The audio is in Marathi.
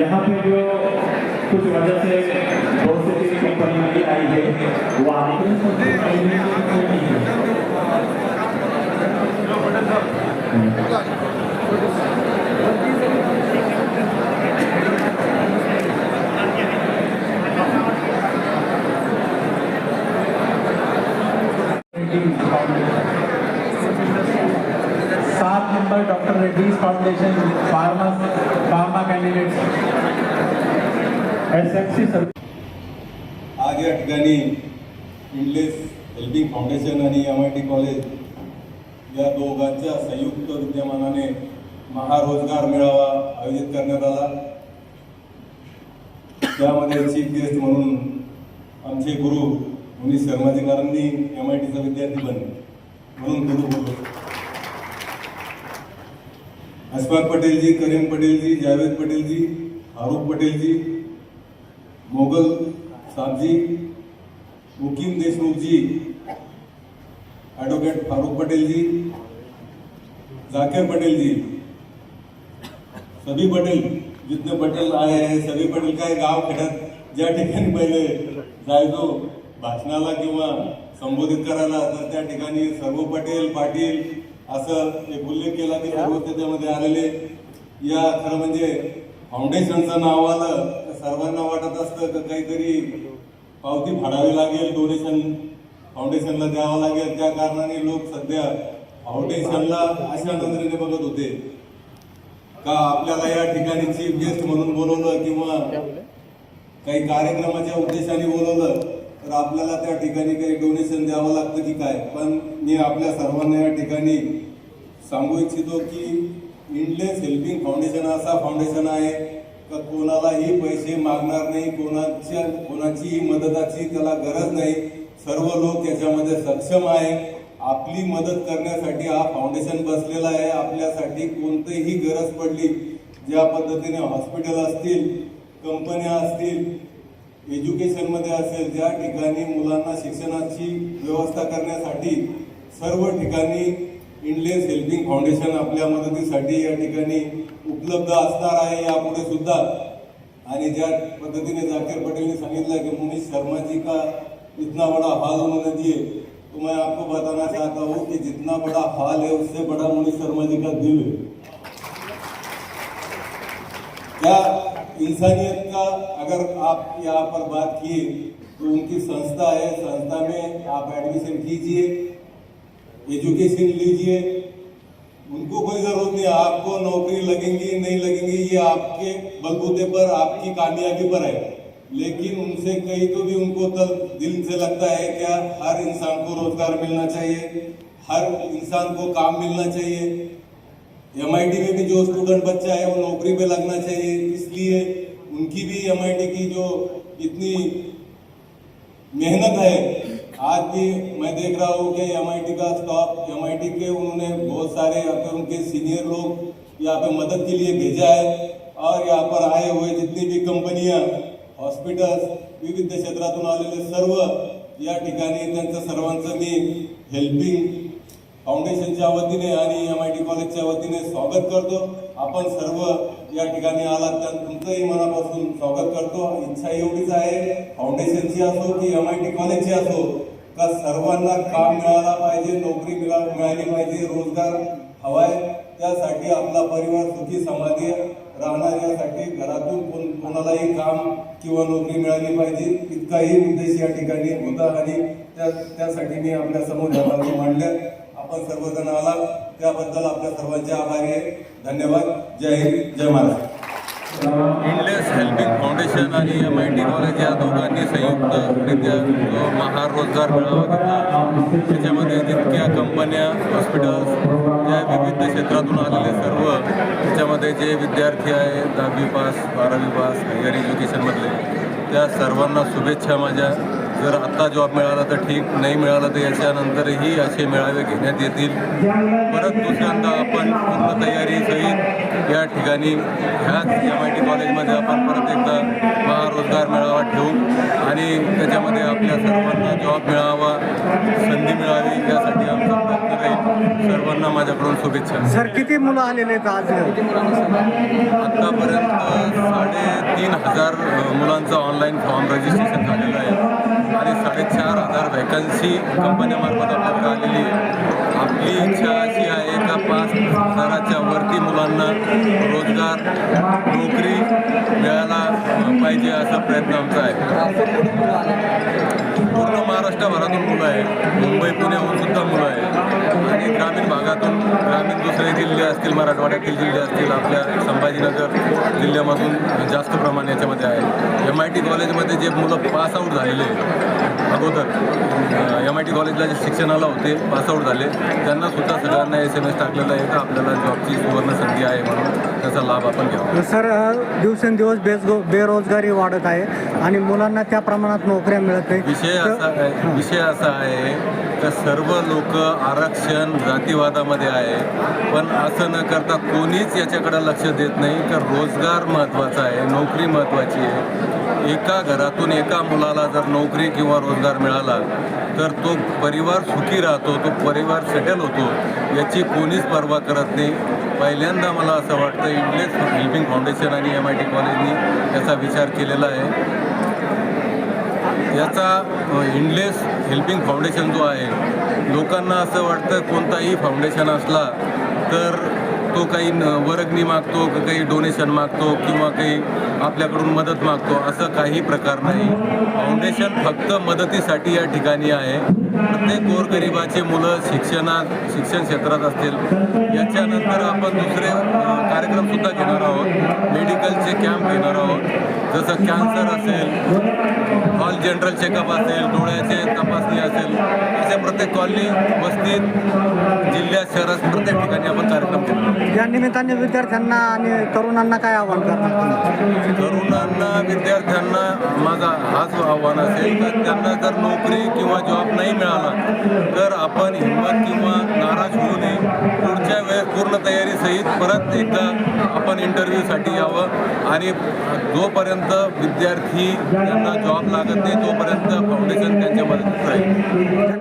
यहाँ पे जो कुछ वजह से बहुत से चीज़ कंपनी भी आई है, वो सात number doctor Reddy's foundation pharma आज या ठिकाणी इंडलेस हेल्पिंग फाउंडेशन आणि एम आय टी कॉलेज या दोघांच्या संयुक्त विद्यमानाने महारोजगार मेळावा आयोजित करण्यात आला. त्यामध्ये चीफ गेस्ट म्हणून आमचे गुरु मुनी शर्माजी एम आय टीचा विद्यार्थी बनले. म्हणून गुरु बोलतो अशफाक पटेलजी करीम पटेलजी जावेद पटेलजी फारूक पटेलजी मोगल साहबजी मुकीम देशमुखजी ॲडव्होकेट फारूक पटेलजी जाकिर पटेलजी सभी पटेल जितने पटेल आए हैं सभी पटेल काय गाव खेड्यात ज्या ठिकाणी पहिले जायचो भाषणाला किंवा संबोधित करायला तर त्या ठिकाणी सर्व पटेल पाटील असं एक उल्लेख केला की सर्व त्याच्यामध्ये आलेले या खरं म्हणजे फाउंडेशनचं नाव आलं तर सर्वांना वाटत असतं की काहीतरी पावती फाडावी लागेल डोनेशन फाउंडेशनला द्यावं लागेल. त्या कारणाने लोक सध्या फाउंडेशनला अशा नजरेने बघत होते. का आपल्याला या ठिकाणी चीफ गेस्ट म्हणून बोलवलं किंवा काही कार्यक्रमाच्या उद्देशाने बोलवलं? तर आपल्याला त्या ठिकाणी काही डोनेशन द्यावं लागतं की काय? पण मी आपल्या सर्वांना या ठिकाणी सांगू इच्छितो की इंडलेस हेल्पिंग फाउंडेशन असा फाउंडेशन आहे का कोणालाही पैसे मागणार नाही कोणाच्या कोणाचीही मदताची त्याला गरज नाही. सर्व लोक याच्यामध्ये सक्षम आहे. आपली मदत करण्यासाठी हा फाउंडेशन बसलेला आहे. आपल्यासाठी कोणतीही गरज पडली ज्या पद्धतीने हॉस्पिटल असतील कंपन्या असतील एज्युकेशनमध्ये असेल ज्या ठिकाणी मुलांना शिक्षणाची व्यवस्था करण्यासाठी सर्व ठिकाणी इंडलेस हेल्पिंग फाउंडेशन आपल्या मदतीसाठी या ठिकाणी उपलब्ध असणार आहे यापुढे सुद्धा. आणि ज्या पद्धतीने जाकीर पटेलने सांगितलं की मुनीष शर्मा जी का इतना बड़ा हॉल उन्होंने दिए तो मैं आपको बताना चाहता हूँ कि जितना बड़ा हॉल है उससे बड़ा मुनीष शर्मा जी का दिल है। क्या इंसानियत का अगर आप यहाँ पर बात किए तो उनकी संस्था है, संस्था में आप एडमिशन कीजिए एजुकेशन लीजिए। उनको कोई ज़रूरत नहीं, आपको नौकरी लगेंगी, नहीं लगेंगी, ये आपके बलबूते पर, आपकी कामयाबी पर है। लेकिन उनसे कहीं तो भी उनको तल, दिल से लगता है क्या हर इंसान को रोज़गार मिलना चाहिए, हर इंसान को काम मिलना चाहिए। एमआईटी में भी जो स्टूडेंट बच्चा है, वो नौकरी पे लगना चाहिए। इसलिए उनकी भी एमआईटी की जो इतनी मेहनत है, आज भी मैं देख रहा हूँ कि एमआईटी का स्टाफ एमआईटी के उन्होंने बहुत सारे यहाँ पे उनके सीनियर लोग यहाँ पे मदद के लिए भेजा है। और यहाँ पर आए हुए जितनी भी कंपनियाँ हॉस्पिटल्स विविध आलेले सर्व या ठिकाणी त्यांचं मी हेल्पिंग फाउंडेशनच्या वतीने आणि एम आय टी कॉलेजच्या वतीने स्वागत करतो. आपण सर्व या ठिकाणी आलात त्या तुमचंही मनापासून स्वागत करतो. इच्छा एवढीच आहे फाउंडेशनची असो की एम आय टी कॉलेजची असो का सर्वांना काम मिळाला पाहिजे नोकरी मिळा मिळाली पाहिजे रोजगार हवाय त्यासाठी आपला परिवार सुखी समाधी राहणार यासाठी घरातून कोण कोणालाही काम किंवा नोकरी मिळाली पाहिजे इतकाही उद्देश या ठिकाणी होता. आणि त्या त्यासाठी मी आपल्यासमोर मांडल्या आपण सर्वजण आला त्याबद्दल आपल्या सर्वांचे आभारी आहे. धन्यवाद. जय हिंद. जय महाराष्ट्र. इंडलेस हेल्पिंग फाउंडेशन आणि एम आय टी कॉलेज या दोघांनी संयुक्तरित्या जो महारोजगार मेळावा घेतला. त्याच्यामध्ये जितक्या कंपन्या हॉस्पिटल्स या विविध क्षेत्रातून आलेले सर्व त्याच्यामध्ये जे विद्यार्थी आहे दहावी पास बारावी पास हायर एज्युकेशनमधले त्या सर्वांना शुभेच्छा माझ्या. जर आत्ता जॉब मिळाला तर ठीक नाही मिळाला तर याच्यानंतरही असे मेळावे घेण्यात येतील. परत दुसऱ्यांदा आपण पूर्ण तयारीसहित या ठिकाणी ह्याच एम आय टी कॉलेजमध्ये आपण परत एकदा महारोजगार मेळावा ठेवू. आणि त्याच्यामध्ये आपल्या सर्वांना जॉब मिळावा संधी मिळावी यासाठी आमचा प्रयत्न राहील. सर्वांना माझ्याकडून शुभेच्छा. सर किती मुलं आलेले आहेत आज? आत्तापर्यंत साडेतीन हजार मुलांचं ऑनलाईन फॉर्म रजिस्ट्रेशन झालेलं आहे. आणि साडेचार हजार वॅकन्सी कंपन्यामार्फत आपल्याकडे आलेली आहे. आपली इच्छा अशी आहे का पाच हजाराच्या वरती मुलांना रोजगार नोकरी मिळायला पाहिजे असा प्रयत्न आमचा आहे. पूर्ण महाराष्ट्रभरातून मुलं आहे मुंबई पुण्याहून सुद्धा मुलं आहे आणि ग्रामीण भागातून ग्रामीण दुसरे जिल्हे असतील मराठवाड्यातील जिल्हे असतील आपल्या संभाजीनगर जिल्ह्यामधून जास्त प्रमाण याच्यामध्ये आहे. आय टी कॉलेजमध्ये जे मुलं पास आऊट झालेले अगोदर एम आय टी कॉलेजला जे शिक्षणाला होते पास आऊट झाले त्यांना सुद्धा सगळ्यांना एस एम एस टाकलेला आहे. का आपल्याला जॉबची सुवर्ण संधी आहे म्हणून त्याचा लाभ आपण घ्यावा. सर दिवसेंदिवस बेजगो बेरोजगारी वाढत आहे आणि मुलांना त्या प्रमाणात नोकऱ्या मिळत नाही विषय असा विषय असा आहे का सर्व लोक आरक्षण जातीवादामध्ये आहे. पण असं न करता कोणीच याच्याकडे लक्ष देत नाही का रोजगार महत्त्वाचा आहे नोकरी महत्त्वाची आहे. एका घरातून एका मुलाला जर नोकरी किंवा रोजगार मिळाला तर तो परिवार सुखी राहतो तो परिवार सेटल होतो. याची कोणीच पर्वा करत नाही. पहिल्यांदा मला असं वाटतं इंग्लिश हेल्पिंग फाउंडेशन आणि एम आय टी कॉलेजनी याचा विचार केलेला आहे. याचा इंडलेस हेल्पिंग फाउंडेशन जो आहे लोकांना असं वाटतं कोणताही फाउंडेशन असला तर तो काही वर्गणी मागतो काही डोनेशन मागतो किंवा काही आपल्याकडून मदत मागतो असं काही प्रकार नाही. फाउंडेशन फक्त मदतीसाठी या ठिकाणी आहे. प्रत्येक गोरगरिबाचे मुलं शिक्षणात शिक्षण क्षेत्रात असतील. याच्यानंतर आपण दुसरे कार्यक्रमसुद्धा घेणार आहोत. मेडिकलचे कॅम्प घेणार आहोत. जसं कॅन्सर असेल ऑल जनरल चेकअप असेल डोळ्याचे तपासणी असेल असे प्रत्येक कॉलनी वस्तीत जिल्ह्यात शहरात प्रत्येक ठिकाणी आपण कार्यक्रम घेणार आहोत. या निमित्ताने विद्यार्थ्यांना आणि तरुणांना काय आव्हान करणार तरुणांना विद्यार्थ्यांना माझा हाच आव्हान असेल तर त्यांना जर नोकरी किंवा जॉब नाही मिळाला तर आपण हिंमत किंवा नाराज होऊ नये. पुढच्या वेळेस पूर्ण तयारीसहित परत एकदा आपण इंटरव्ह्यूसाठी यावं. आणि जोपर्यंत विद्यार्थी त्यांना जॉब लागत नाही तोपर्यंत फाउंडेशन त्यांच्या मदतीत राहील.